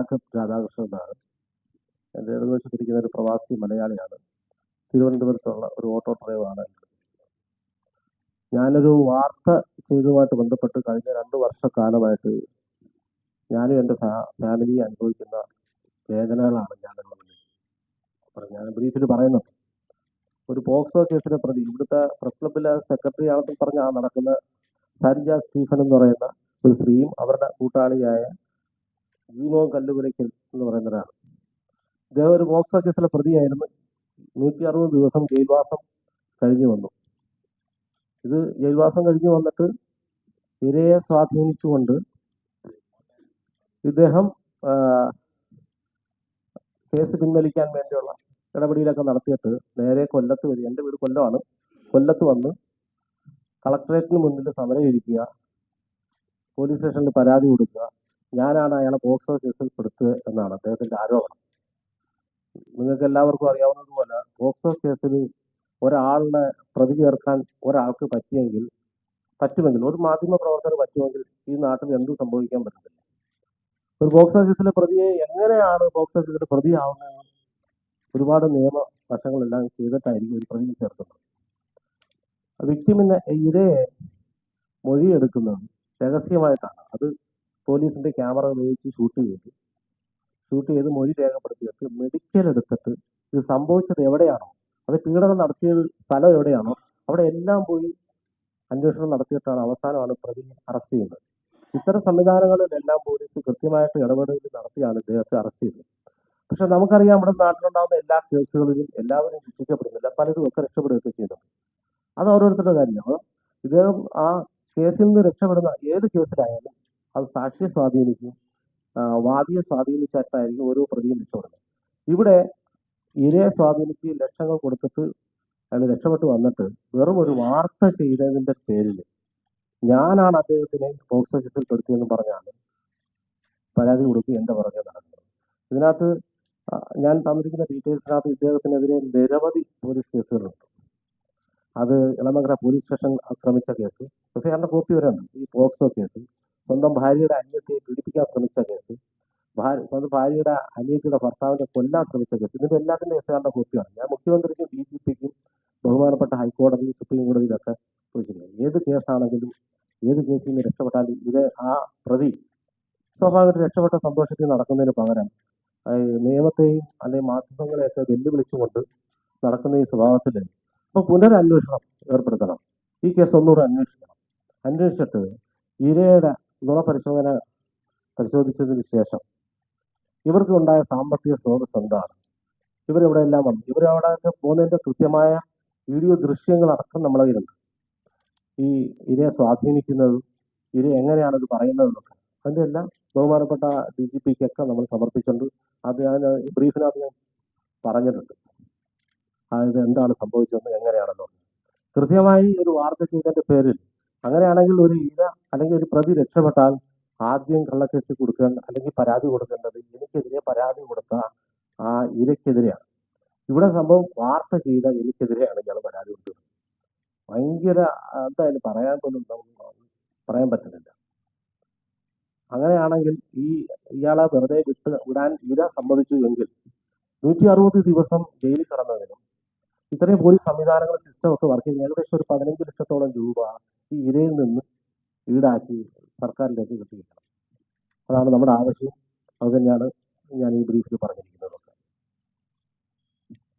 Jacob Radhakrishnan എന്നാണ് എന്റെ ഇടതുവശത്തിരിക്കുന്ന ഒരു പ്രവാസി മലയാളിയാണ്. തിരുവനന്തപുരത്തുള്ള ഒരു ഓട്ടോ ഡ്രൈവാണ് ഞാനൊരു വാർത്ത ചെയ്തതുമായിട്ട് ബന്ധപ്പെട്ട് കഴിഞ്ഞ രണ്ട് വർഷക്കാലമായിട്ട് ഞാനും എന്റെ ഫാമിലി അനുഭവിക്കുന്ന വേദനകളാണ് ഞാൻ ഞാൻ ബ്രീഫിൽ പറയുന്നത് ഒരു പോക്സോ കേസിനെ പ്രതി ഇവിടുത്തെ പ്രസ് ക്ലബിലെ സെക്രട്ടറി ആണെന്ന് പറഞ്ഞ ആ നടക്കുന്ന സരിജ സ്റ്റീഫൻ എന്ന് പറയുന്ന ഒരു സ്ത്രീയും അവരുടെ കൂട്ടാളിയായ ജീമോ കല്ലുകുലയ്ക്കൽ എന്ന് പറയുന്ന ഒരാൾ ഇദ്ദേഹം ഒരു പോക്സോ കേസിലെ പ്രതിയായിരുന്നു. നൂറ്റി അറുപത് ദിവസം ജയിൽവാസം കഴിഞ്ഞു വന്നു. ഇത് ജയിൽവാസം കഴിഞ്ഞു വന്നിട്ട് ഇരയെ സ്വാധീനിച്ചുകൊണ്ട് ഇദ്ദേഹം കേസ് പിൻവലിക്കാൻ വേണ്ടിയുള്ള ഇടപെടലൊക്കെ നടത്തിയിട്ട് നേരെ കൊല്ലത്ത് വരിക എന്റെ വീട് കൊല്ലമാണ്. കൊല്ലത്ത് വന്ന് കളക്ടറേറ്റിന് മുന്നിൽ സമരം ഇരിക്കുക പോലീസ് സ്റ്റേഷനിൽ പരാതി കൊടുക്കുക ഞാനാണ് അയാളെ ബോക്സ് ഓഫീസിൽ പെടുത്തുക എന്നാണ് അദ്ദേഹത്തിന്റെ ആരോപണം. നിങ്ങൾക്ക് എല്ലാവർക്കും അറിയാവുന്നതുപോലെ ബോക്സ് പോക്സോ കേസിൽ ഒരാളിനെ പ്രതി ചേർക്കാൻ ഒരാൾക്ക് പറ്റിയെങ്കിൽ പറ്റുമെങ്കിൽ ഒരു മാധ്യമ പ്രവർത്തകർ പറ്റുമെങ്കിൽ ഈ നാട്ടിൽ എന്തും സംഭവിക്കാൻ പറ്റത്തില്ല. ഒരു ബോക്സ് ഓഫീസിലെ പ്രതിയെ എങ്ങനെയാണ് ബോക്സ് കേസിലെ പ്രതിയാവുന്നത്? ഒരുപാട് നിയമ വശങ്ങളെല്ലാം ചെയ്തിട്ടായിരിക്കും ഒരു പ്രതിയെ ചേർക്കുന്നത്. വിക്ടിമിനെ ഇരയെ മൊഴിയെടുക്കുന്നത് രഹസ്യമായിട്ടാണ്. അത് പോലീസിന്റെ ക്യാമറ ഉപയോഗിച്ച് ഷൂട്ട് ചെയ്തു. ഷൂട്ട് ചെയ്ത് മൊഴി രേഖപ്പെടുത്തിയിട്ട് മെഡിക്കൽ എടുത്തിട്ട് ഇത് സംഭവിച്ചത് എവിടെയാണോ അത് പീഡനം നടത്തിയത് സ്ഥലം എവിടെയാണോ അവിടെ എല്ലാം പോയി അന്വേഷണം നടത്തിയിട്ടാണ് അവസാനമാണ് പ്രതി അറസ്റ്റ് ചെയ്യുന്നത് ഇത്തരം സംവിധാനങ്ങളിലെല്ലാം പോലീസ് കൃത്യമായിട്ട് ഇടപെടൽ നടത്തിയാണ് ഇദ്ദേഹത്തെ അറസ്റ്റ് ചെയ്തത്. പക്ഷെ നമുക്കറിയാം നമ്മുടെ നാട്ടിലുണ്ടാകുന്ന എല്ലാ കേസുകളിലും എല്ലാവരും ശിക്ഷിക്കപ്പെടുന്നില്ല പലരും ഒക്കെ രക്ഷപ്പെടുകയൊക്കെ ചെയ്യുന്നുണ്ട് അത് ഓരോരുത്തരുടെ കാര്യമാണ് ഇദ്ദേഹം ആ കേസിൽ നിന്ന് രക്ഷപ്പെടുന്ന ഏത് കേസിലായാലും അത് സാക്ഷിയെ സ്വാധീനിക്കും. വാദിയെ സ്വാധീനിച്ചിട്ടായിരിക്കും ഓരോ പ്രതിയും രക്ഷപ്പെടുന്നത്. ഇവിടെ ഇരയെ സ്വാധീനിച്ച് ലക്ഷങ്ങൾ കൊടുത്തിട്ട് അയാൾ രക്ഷപ്പെട്ട് വന്നിട്ട് വെറും ഒരു വാർത്ത ചെയ്തതിന്റെ പേരിൽ ഞാനാണ് അദ്ദേഹത്തിനെ പോക്സോ ഓഫീസിൽ പെടുത്തിയെന്ന് പറഞ്ഞാണ് പരാതി കൊടുക്കുക എന്റെ പുറകെ നടക്കുന്നത്. ഇതിനകത്ത് ഞാൻ തന്നിരിക്കുന്ന ഡീറ്റെയിൽസിനകത്ത് ഇദ്ദേഹത്തിനെതിരെ നിരവധി പോലീസ് കേസുകളുണ്ട്. അത് ഇളമകര പോലീസ് സ്റ്റേഷൻ ആക്രമിച്ച കേസ്. എഫ്ഐആറിന്റെ കോപ്പി വരെ ഈ പോക്സോ കേസ് സ്വന്തം ഭാര്യയുടെ അനിയത്തെ പീഡിപ്പിക്കാൻ ശ്രമിച്ച കേസ്. സ്വന്തം ഭാര്യയുടെ അനിയത്തിയുടെ ഭർത്താവിനെ കൊല്ലാൻ ശ്രമിച്ച കേസ്. ഇതിന്റെ എല്ലാത്തിന്റെ എഫ്ഐആറിന്റെ കോപ്പിയാണ്. ഞാൻ മുഖ്യമന്ത്രിക്കും ഡി ജി പിക്കും ബഹുമാനപ്പെട്ട ഹൈക്കോടതി സുപ്രീം കോടതിയിലൊക്കെ ചോദിച്ചിട്ടുണ്ട് ഏത് കേസാണെങ്കിലും ഏത് കേസിൽ നിന്ന് രക്ഷപ്പെട്ടാലും ഇത് ആ പ്രതി സ്വാഭാവികമായിട്ട് രക്ഷപ്പെട്ട സന്തോഷത്തിൽ നടക്കുന്നതിന് പകരം നിയമത്തെയും അല്ലെങ്കിൽ മാധ്യമങ്ങളെയൊക്കെ വെല്ലുവിളിച്ചുകൊണ്ട് നടക്കുന്ന ഈ സ്വഭാവത്തിൽ ഇപ്പൊ പുനരന്വേഷണം ഏർപ്പെടുത്തണം. ഈ കേസ് ഒന്നുകൂടെ അന്വേഷിക്കണം. അന്വേഷിച്ചിട്ട് ഇരയുടെ നുണപരിശോധന പരിശോധിച്ചതിന് ശേഷം ഇവർക്ക് ഉണ്ടായ സാമ്പത്തിക സ്രോതസ് എന്താണ്? ഇവരെവിടെ എല്ലാം വന്നു. ഇവരവിടെ പോകുന്നതിന്റെ കൃത്യമായ വീഡിയോ ദൃശ്യങ്ങൾ അടക്കം നമ്മളെ കയ്യിലുണ്ട്. ഈ ഇരയെ സ്വാധീനിക്കുന്നതും ഇര എങ്ങനെയാണ് ഇത് പറയുന്നതെന്നൊക്കെ. അതിന്റെ എല്ലാം ബഹുമാനപ്പെട്ട ഡി ജി പിക്കൊക്കെ നമ്മൾ സമർപ്പിച്ചിട്ടുണ്ട്. അത് ഞാൻ ബ്രീഫിനകത്ത് ഞാൻ പറഞ്ഞിട്ടുണ്ട്. അതായത് എന്താണ് സംഭവിച്ചതെന്ന് എങ്ങനെയാണെന്ന് കൃത്യമായി ഒരു വാർത്ത ചെയ്തതിന്റെ പേരിൽ അങ്ങനെയാണെങ്കിൽ ഒരു ഇര അല്ലെങ്കിൽ ഒരു പ്രതി രക്ഷപ്പെട്ടാൽ ആദ്യം കള്ളക്കേസ് കൊടുക്കേണ്ട അല്ലെങ്കിൽ പരാതി കൊടുക്കേണ്ടത് എനിക്കെതിരെ പരാതി കൊടുത്ത ആ ഇരയ്ക്കെതിരെയാണ്. ഇവിടെ സംഭവം വാർത്ത ചെയ്ത എനിക്കെതിരെയാണ് ഇയാൾ പരാതി കൊടുക്കുന്നത് ഭയങ്കര എന്തായാലും പറയാൻ പോലും പറയാൻ പറ്റുന്നില്ല. അങ്ങനെയാണെങ്കിൽ ഈ ഇയാളെ വെറുതെ വിട്ട് വിടാൻ ഇര സമ്മതിച്ചു എങ്കിൽ നൂറ്റി അറുപത് ദിവസം ജയിലിൽ കടന്നതിനും ഇത്രയും പോലീസ് സംവിധാനങ്ങൾ സിസ്റ്റം ഒക്കെ വർക്ക് ചെയ്യുന്ന ഏകദേശം ഒരു പതിനഞ്ച് ലക്ഷത്തോളം രൂപ ഈ ഇരയിൽ നിന്ന് ഈടാക്കി സർക്കാരിലേക്ക് കിട്ടിയിട്ടുണ്ട് അതാണ് നമ്മുടെ ആവശ്യം. അത് തന്നെയാണ് ഞാൻ ഈ ബ്രീഫിൽ പറഞ്ഞിരിക്കുന്നത്.